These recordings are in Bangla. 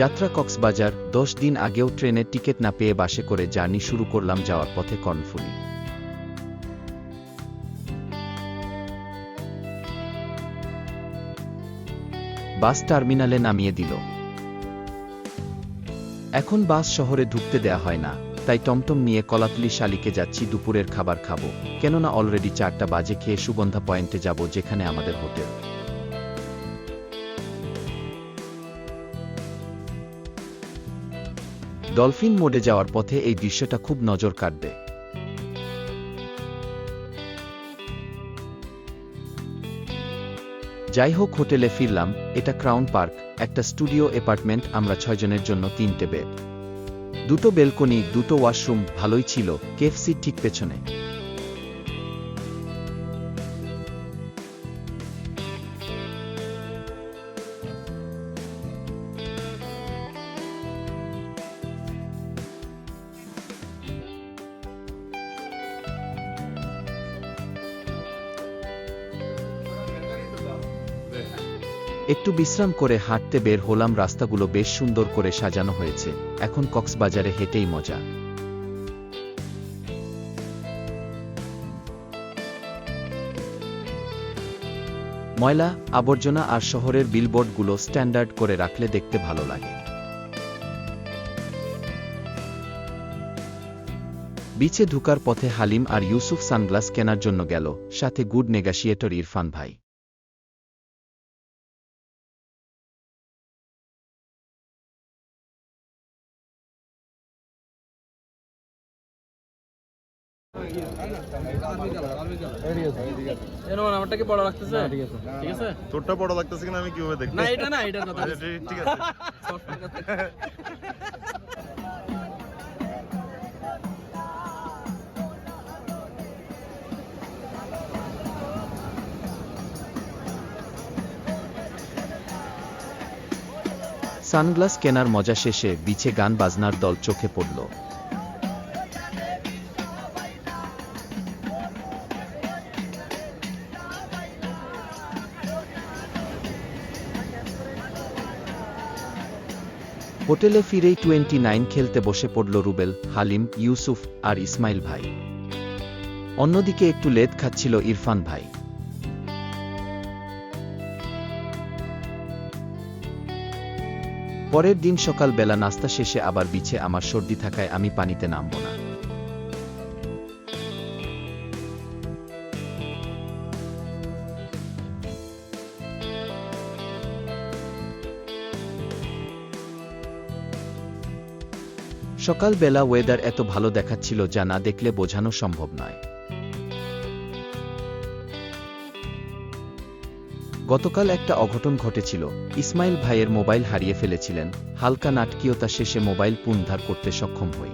যাত্রা কক্সবাজার, দশ দিন আগেও ট্রেনের টিকিট না পেয়ে বাসে করে জার্নি শুরু করলাম যাওয়ার পথে কর্ণফুলি। বাস টার্মিনালে নামিয়ে দিল। এখন বাস শহরে ঢুকতে দেয়া হয় না, তাই টমটম নিয়ে কলাতলি শালিকে যাচ্ছি দুপুরের খাবার খাব, কেননা অলরেডি চারটা বাজে খেয়ে সুগন্ধা পয়েন্টে যাব যেখানে আমাদের হোটেল। ডলফিন মোডে যাওয়ার পথে এই দৃশ্যটা খুব নজর কাটবে যাই হোক, হোটেলে ফিরলাম। এটা ক্রাউন পার্ক, একটা স্টুডিও অ্যাপার্টমেন্ট আমরা ছয়জনের জন্য তিনটে বেড। দুটো বেলকনি, দুটো ওয়াশরুম, ভালোই ছিল। কেএফসি ঠিক পেছনে। একটু বিশ্রাম করে হাঁটতে বের হলাম, রাস্তাগুলো বেশ সুন্দর করে সাজানো হয়েছে। এখন কক্সবাজারে হেঁটেই মজা। ময়লা, আবর্জনা আর শহরের বিলবোর্ডগুলো স্ট্যান্ডার্ড করে রাখলে দেখতে ভালো লাগে। বিচে ঢুকার পথে হালিম আর ইউসুফ সানগ্লাস কেনার জন্য গেল, সাথে গুড নেগাশিয়েটর ইরফান ভাই। আমারটা কি বড় লাগতেছে? ঠিক আছে। ঠিক আছে? তোরটা বড় লাগতেছে কিনা আমি কীভাবে দেখব? না এটা না এটার কথা। আচ্ছা, ঠিক- ঠিক আছে। সানগ্লাস কেনার মজা শেষে বিছে গান বাজনার দল চোখে পড়ল। হোটেলে ফিরেই টোয়েন্টি নাইন খেলতে বসে পড়ল রুবেল, হালিম, ইউসুফ আর ইসমাইল ভাই। অন্যদিকে একটু লেদ খাচ্ছিল ইরফান ভাই। পরের দিন সকাল বেলা নাস্তা শেষে আবার বিছে আমার সর্দি থাকায় আমি পানিতে নামব না। সকালবেলা ওয়েদার এত ভালো দেখাচ্ছিল যা না দেখলে বোঝানো সম্ভব নয়। গতকাল একটা অঘটন ঘটেছিল। ইসমাইল ভাইয়ের মোবাইল হারিয়ে ফেলেছিলেন। হালকা নাটকীয়তা শেষে মোবাইল পুনধার করতে সক্ষম হই।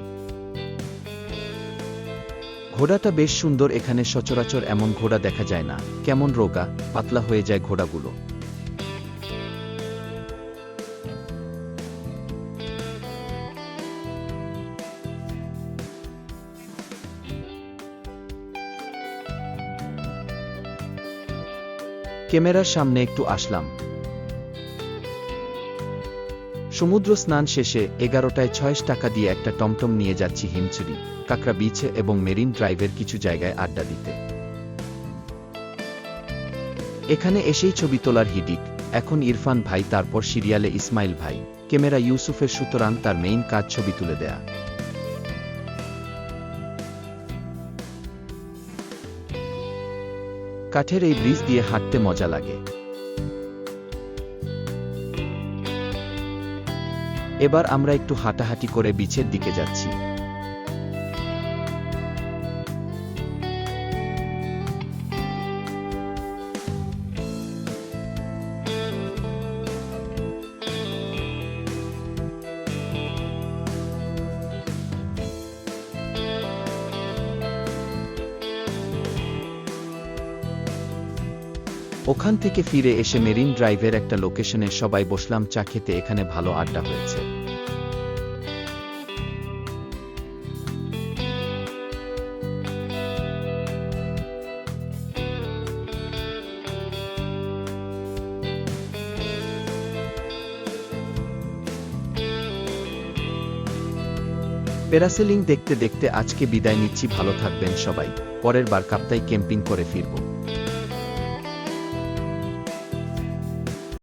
ঘোড়াটা বেশ সুন্দর, এখানে সচরাচর এমন ঘোড়া দেখা যায় না। কেমন রোগা, পাতলা হয়ে যায় ঘোড়াগুলো। ক্যামেরার সামনে একটু আসলাম। সমুদ্র স্নান শেষে এগারোটায় ছয়শো টাকা দিয়ে একটা টমটম নিয়ে যাচ্ছি হিমচুরি কাকরা বিচে এবং মেরিন ড্রাইভের কিছু জায়গায় আড্ডা দিতে। এখানে এসেই ছবি তোলার হিডিক, এখন ইরফান ভাই, তারপর সিরিয়ালে ইসমাইল ভাই। ক্যামেরা ইউসুফের সুতরাং তার মেইন কাজ ছবি তুলে দেয়া। কাঠের এই ব্রিজ দিয়ে হাঁটতে মজা লাগে। এবার আমরা একটু হাঁটাহাঁটি করে বিচের দিকে যাচ্ছি। ওখান থেকে ফিরে এসে মেরিন ড্রাইভের একটা লোকেশনে সবাই বসলাম, চা খেতে, এখানে ভালো আড্ডা হয়েছে। প্যারাসেলিং দেখতে দেখতে আজকে বিদায় নিচ্ছি, ভালো থাকবেন সবাই। পরের বার কাপ্তাই ক্যাম্পিং করে ফিরব।